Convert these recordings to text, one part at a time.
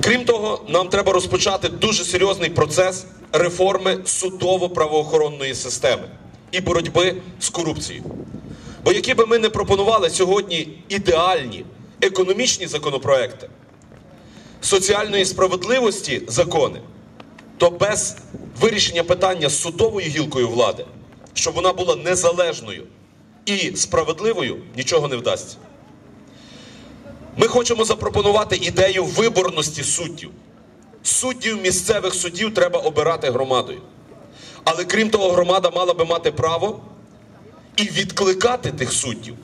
Крім того, нам треба розпочати дуже серйозний процес реформи судово-правоохоронної системи і боротьби з корупцією. Бо які би ми не пропонували сьогодні ідеальні економічні законопроекти, соціальної справедливості закони, то без вирішення питання судовою гілкою влади, щоб вона була незалежною і справедливою, нічого не вдасться. Ми хочемо запропонувати ідею виборності суддів. Суддів місцевих суддів треба обирати громадою. Але крім того, громада мала би мати право і відкликати тих суддів.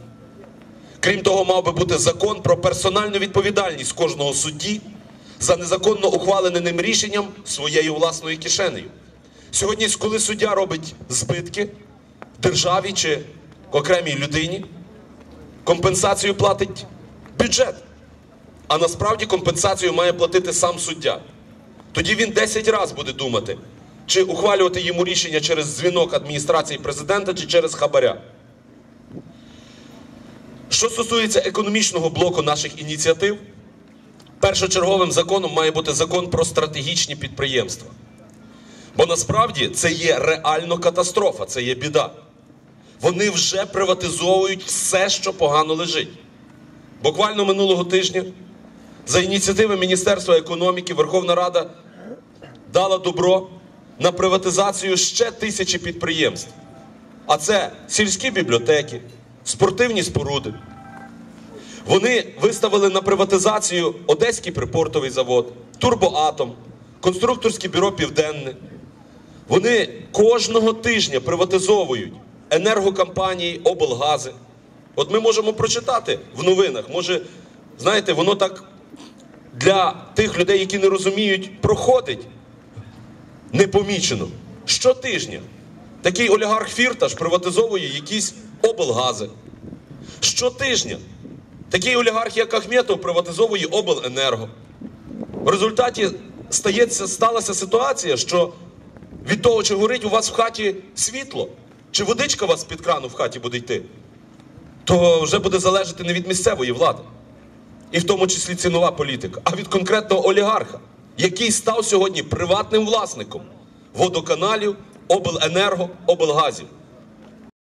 Крім того, мав би бути закон про персональну відповідальність кожного судді за незаконно ухвалене ним рішенням своєю власною кишенею. Сьогодні, коли суддя робить збитки державі чи окремій людині, компенсацію платить бюджет. А насправді компенсацію має платити сам суддя. Тоді він 10 разів буде думати, чи ухвалювати йому рішення через дзвінок адміністрації президента, чи через хабаря. Що стосується економічного блоку наших ініціатив, першочерговим законом має бути закон про стратегічні підприємства. Бо насправді це є реально катастрофа, це є біда. Вони вже приватизовують все, що погано лежить. Буквально минулого тижня за ініціативи Міністерства економіки Верховна Рада дала добро на приватизацію ще тисячі підприємств. А це сільські бібліотеки, спортивні споруди. Вони виставили на приватизацію Одеський припортовий завод, Турбоатом, конструкторське бюро Південне. Вони кожного тижня приватизовують енергокомпанії, облгази. От ми можемо прочитати в новинах. Може, знаєте, воно так для тих людей, які не розуміють, проходить непомічено. Щотижня такий олігарх Фірташ приватизовує якісь облгази. Щотижня такий олігарх, як Ахметов, приватизовує обленерго. В результаті стається, сталася ситуація, що від того, чи горить у вас в хаті світло, чи водичка у вас під крану в хаті буде йти, то вже буде залежати не від місцевої влади, і в тому числі цінова політика, а від конкретного олігарха, який став сьогодні приватним власником водоканалів, обленерго, облгазів.